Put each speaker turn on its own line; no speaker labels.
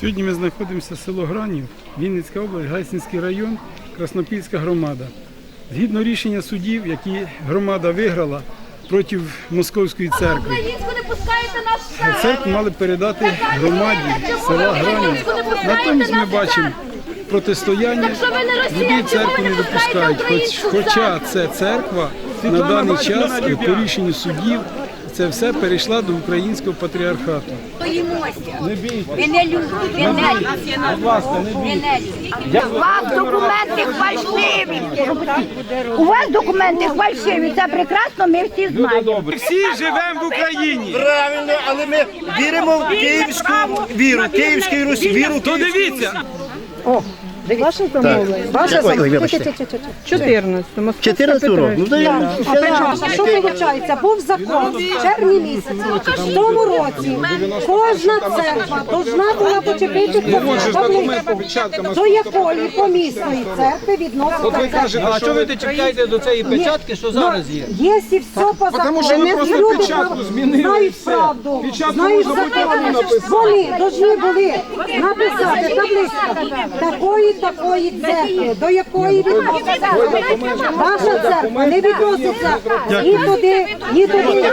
Сьогодні ми знаходимося в село Гранів, Вінницька область, Гайсинський район, Краснопільська громада. Згідно рішення судів, які громада виграла проти Московської церкви,
церкву
мали передати громаді села Гранів. Натомість ми бачимо протистояння, людей церкву не допускають. Хоч, хоча це церква на даний час по рішенню судів це все перейшла до українського патріархату.
Боїмося. Не бійте. Ви не люди, ви не люди. Будь ласка, не бійте.
У вас документи фальшиві. У вас документи фальшиві. Це прекрасно, ми всі знаємо.
Всі живемо в Україні.
Правильно, але ми віримо в київську віру, київську Русь, віру.
То дивіться,
Ваше замовлення. Ваше
Ой, ой, вибачте.
14. Москва
14 років. Ну, то я
А що виходить? Був закон в червні місяці, в тому році кожна церква повинна була почепити табличку, до якої помісної церкви відноситься.
А що ви дочекаєте до цієї печатки, що зараз є?
Є і все по закону.
що ви
І
просто печатку змінили,
знають
все.
правду,
Печатку
знають
можна було написати.
Вони повинні були написати табличку такої такої церкви, до якої відноситься. Ваша церква не відноситься ні туди, ні туди.